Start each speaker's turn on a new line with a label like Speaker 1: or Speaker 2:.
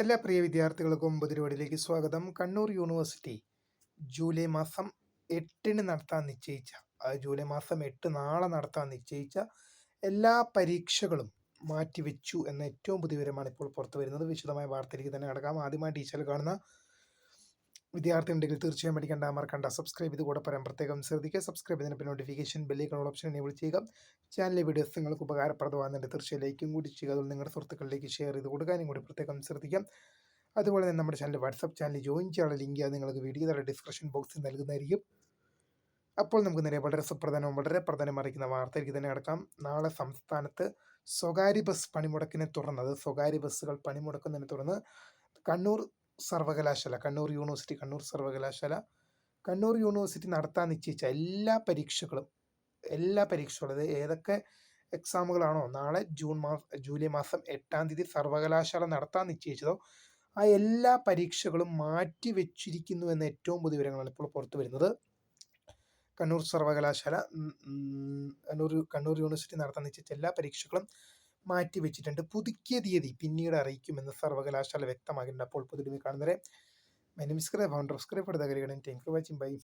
Speaker 1: എല്ലാ പ്രിയ വിദ്യാർത്ഥികൾക്കും പുതിരുവടിയിലേക്ക് സ്വാഗതം കണ്ണൂർ യൂണിവേഴ്സിറ്റി ജൂലൈ മാസം എട്ടിന് നടത്താൻ നിശ്ചയിച്ച ജൂലൈ മാസം എട്ട് നാളെ നടത്താൻ നിശ്ചയിച്ച എല്ലാ പരീക്ഷകളും മാറ്റിവെച്ചു എന്ന ഏറ്റവും പുതിയ വിവരമാണ് ഇപ്പോൾ പുറത്തു വരുന്നത് വിശദമായ വാർത്തയിലേക്ക് തന്നെ കടക്കാം ആദ്യമായി ടീച്ചർ കാണുന്ന വിദ്യാർത്ഥി ഉണ്ടെങ്കിൽ തീർച്ചയായും പഠിക്കേണ്ട മറക്കണ്ട സബ്സ്ക്രൈബ് ചെയ്ത് കൂടെ പറയാം പ്രത്യേകം ശ്രദ്ധിക്കുക സബ്സ്ക്രൈബ് ചെയ്തതിന് നോട്ടിഫിക്കേഷൻ ബെല്ലിക്കണോൾ ഓപ്ഷൻ എനേബിൾ ചെയ്യുക ചാനലിലെ വീഡിയോസ് നിങ്ങൾക്ക് ഉപകാരപ്രദമാകുന്നുണ്ട് തീർച്ചയായും ലൈക്കും കൂടി ചെയ്യുക അതുകൊണ്ട് നിങ്ങളുടെ സുഹൃത്തുക്കളിലേക്ക് ഷെയർ ചെയ്ത് കൊടുക്കാനും കൂടി പ്രത്യേകം ശ്രദ്ധിക്കാം അതുപോലെ തന്നെ നമ്മുടെ ചാനൽ വാട്സപ്പ് ചാനൽ ജോയിൻ ചെയ്യാനുള്ള ലിങ്ക് നിങ്ങൾക്ക് വീഡിയോ ഡിസ്ക്രിപ്ഷൻ ബോക്സിൽ നൽകുന്നതായിരിക്കും അപ്പോൾ നമുക്ക് നേരെ വളരെ സുപ്രധാനവും വളരെ പ്രധാനമായിരിക്കുന്ന വാർത്തയിലേക്ക് തന്നെ കിടക്കാം നാളെ സംസ്ഥാനത്ത് സ്വകാര്യ ബസ് പണിമുടക്കിനെ തുടർന്ന് അത് സ്വകാര്യ ബസ്സുകൾ പണിമുടക്കുന്നതിനെ തുടർന്ന് കണ്ണൂർ സർവകലാശാല കണ്ണൂർ യൂണിവേഴ്സിറ്റി കണ്ണൂർ സർവകലാശാല കണ്ണൂർ യൂണിവേഴ്സിറ്റി നടത്താൻ നിശ്ചയിച്ച എല്ലാ പരീക്ഷകളും എല്ലാ പരീക്ഷകളും ഏതൊക്കെ എക്സാമുകളാണോ നാളെ ജൂൺ മാസം ജൂലൈ മാസം എട്ടാം തീയതി സർവകലാശാല നടത്താൻ നിശ്ചയിച്ചതോ ആ എല്ലാ പരീക്ഷകളും മാറ്റി വെച്ചിരിക്കുന്നു എന്ന ഏറ്റവും പുതിയ വിവരങ്ങളാണ് ഇപ്പോൾ പുറത്തു വരുന്നത് കണ്ണൂർ സർവകലാശാല കണ്ണൂർ കണ്ണൂർ യൂണിവേഴ്സിറ്റി നടത്താൻ നിശ്ചയിച്ച എല്ലാ പരീക്ഷകളും മാറ്റിവെച്ചിട്ടുണ്ട് പുതുക്കിയ തീയതി പിന്നീട് അറിയിക്കുമെന്ന് സർവകലാശാല വ്യക്തമാക്കിയിട്ടുണ്ട് അപ്പോൾ പുതിയ കാണുന്നവരെ my name scribe founder scribe thank you watching by